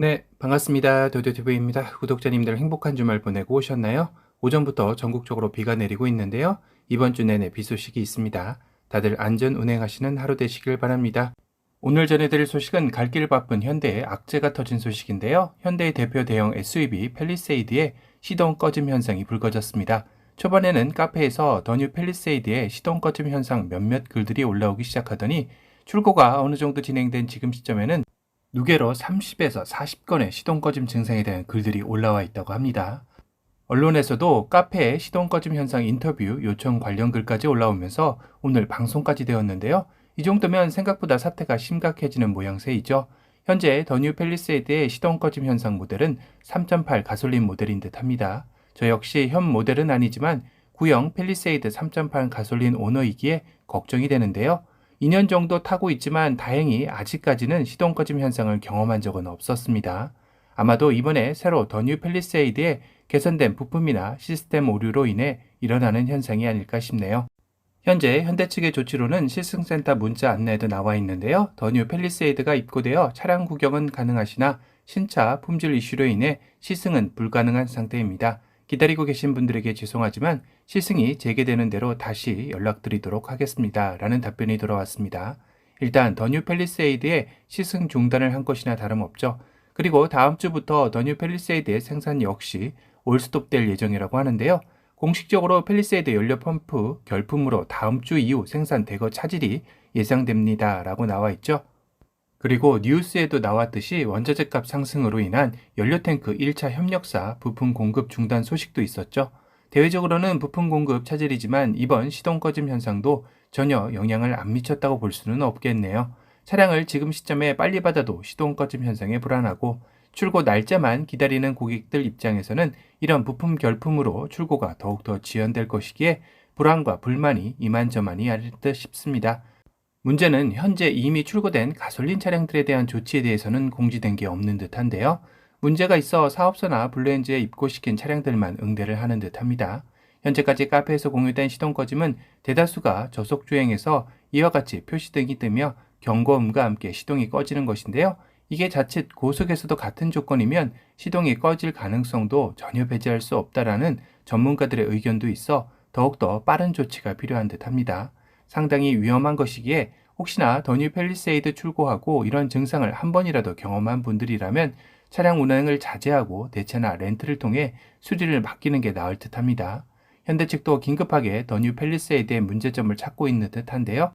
네, 반갑습니다. 도도TV입니다. 구독자님들 행복한 주말 보내고 오셨나요? 오전부터 전국적으로 비가 내리고 있는데요. 이번 주 내내 비 소식이 있습니다. 다들 안전 운행하시는 하루 되시길 바랍니다. 오늘 전해드릴 소식은 갈 길 바쁜 현대의 악재가 터진 소식인데요. 현대의 대표 대형 SUV 펠리세이드의 시동 꺼짐 현상이 불거졌습니다. 초반에는 카페에서 더뉴 펠리세이드의 시동 꺼짐 현상 몇몇 글들이 올라오기 시작하더니 출고가 어느 정도 진행된 지금 시점에는 누계로 30에서 40건의 시동 꺼짐 증상에 대한 글들이 올라와 있다고 합니다. 언론에서도 카페의 시동 꺼짐 현상 인터뷰 요청 관련 글까지 올라오면서 오늘 방송까지 되었는데요. 이 정도면 생각보다 사태가 심각해지는 모양새이죠. 현재 더뉴 펠리세이드의 시동 꺼짐 현상 모델은 3.8 가솔린 모델인 듯 합니다. 저 역시 현 모델은 아니지만 구형 펠리세이드 3.8 가솔린 오너이기에 걱정이 되는데요. 2년 정도 타고 있지만 다행히 아직까지는 시동 꺼짐 현상을 경험한 적은 없었습니다. 아마도 이번에 새로 더뉴 펠리세이드에 개선된 부품이나 시스템 오류로 인해 일어나는 현상이 아닐까 싶네요. 현재 현대 측의 조치로는 시승센터 문자 안내도 나와 있는데요. 더뉴 펠리세이드가 입고되어 차량 구경은 가능하시나 신차 품질 이슈로 인해 시승은 불가능한 상태입니다. 기다리고 계신 분들에게 죄송하지만 시승이 재개되는 대로 다시 연락드리도록 하겠습니다. 라는 답변이 돌아왔습니다. 일단 더뉴 펠리세이드의 시승 중단을 한 것이나 다름없죠. 그리고 다음 주부터 더뉴 펠리세이드의 생산 역시 올스톱될 예정이라고 하는데요. 공식적으로 펠리세이드 연료 펌프 결품으로 다음 주 이후 생산 대거 차질이 예상됩니다. 라고 나와 있죠. 그리고 뉴스에도 나왔듯이 원자재 값 상승으로 인한 연료탱크 1차 협력사 부품 공급 중단 소식도 있었죠. 대외적으로는 부품 공급 차질이지만 이번 시동 꺼짐 현상도 전혀 영향을 안 미쳤다고 볼 수는 없겠네요. 차량을 지금 시점에 빨리 받아도 시동 꺼짐 현상에 불안하고 출고 날짜만 기다리는 고객들 입장에서는 이런 부품 결품으로 출고가 더욱더 지연될 것이기에 불안과 불만이 이만저만이 아닐 듯 싶습니다. 문제는 현재 이미 출고된 가솔린 차량들에 대한 조치에 대해서는 공지된 게 없는 듯한데요. 문제가 있어 사업소나 블루엔즈에 입고시킨 차량들만 응대를 하는 듯합니다. 현재까지 카페에서 공유된 시동 꺼짐은 대다수가 저속 주행에서 이와 같이 표시등이 뜨며 경고음과 함께 시동이 꺼지는 것인데요. 이게 자칫 고속에서도 같은 조건이면 시동이 꺼질 가능성도 전혀 배제할 수 없다라는 전문가들의 의견도 있어 더욱더 빠른 조치가 필요한 듯합니다. 상당히 위험한 것이기에 혹시나 더뉴 펠리세이드 출고하고 이런 증상을 한 번이라도 경험한 분들이라면 차량 운행을 자제하고 대체나 렌트를 통해 수리를 맡기는 게 나을 듯 합니다. 현대 측도 긴급하게 더뉴 펠리세이드의 문제점을 찾고 있는 듯한데요.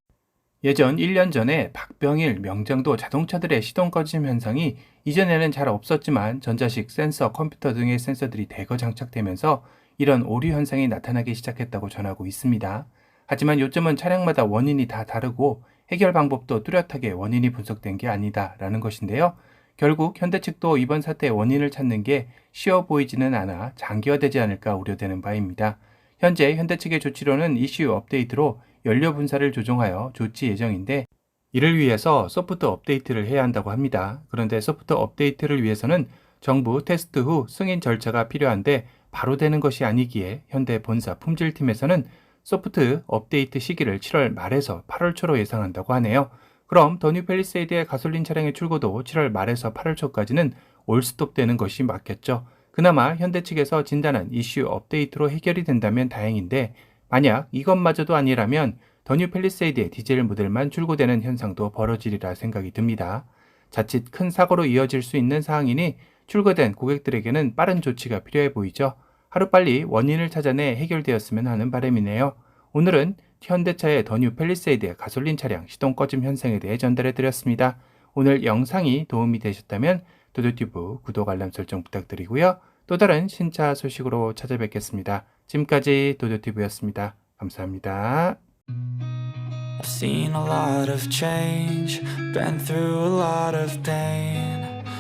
예전 1년 전에 박병일, 명장도 자동차들의 시동 꺼짐 현상이 이전에는 잘 없었지만 전자식 센서, 컴퓨터 등의 센서들이 대거 장착되면서 이런 오류 현상이 나타나기 시작했다고 전하고 있습니다. 하지만 요점은 차량마다 원인이 다 다르고 해결 방법도 뚜렷하게 원인이 분석된 게 아니다라는 것인데요. 결국 현대 측도 이번 사태의 원인을 찾는 게 쉬워 보이지는 않아 장기화되지 않을까 우려되는 바입니다. 현재 현대 측의 조치로는 이슈 업데이트로 연료 분사를 조정하여 조치 예정인데 이를 위해서 소프트 업데이트를 해야 한다고 합니다. 그런데 소프트 업데이트를 위해서는 정부 테스트 후 승인 절차가 필요한데 바로 되는 것이 아니기에 현대 본사 품질팀에서는 소프트 업데이트 시기를 7월 말에서 8월 초로 예상한다고 하네요. 그럼 더뉴 펠리세이드의 가솔린 차량의 출고도 7월 말에서 8월 초까지는 올스톱 되는 것이 맞겠죠. 그나마 현대 측에서 진단한 이슈 업데이트로 해결이 된다면 다행인데 만약 이것마저도 아니라면 더뉴 펠리세이드의 디젤 모델만 출고되는 현상도 벌어지리라 생각이 듭니다. 자칫 큰 사고로 이어질 수 있는 사항이니 출고된 고객들에게는 빠른 조치가 필요해 보이죠. 하루빨리 원인을 찾아내 해결되었으면 하는 바람이네요. 오늘은 현대차의 더뉴 펠리세이드의 가솔린 차량 시동 꺼짐 현상에 대해 전달해 드렸습니다. 오늘 영상이 도움이 되셨다면 도도튜브 구독 알람 설정 부탁드리고요. 또 다른 신차 소식으로 찾아뵙겠습니다. 지금까지 도도튜브였습니다. 감사합니다. I've seen a lot of change, been through a lot of pain.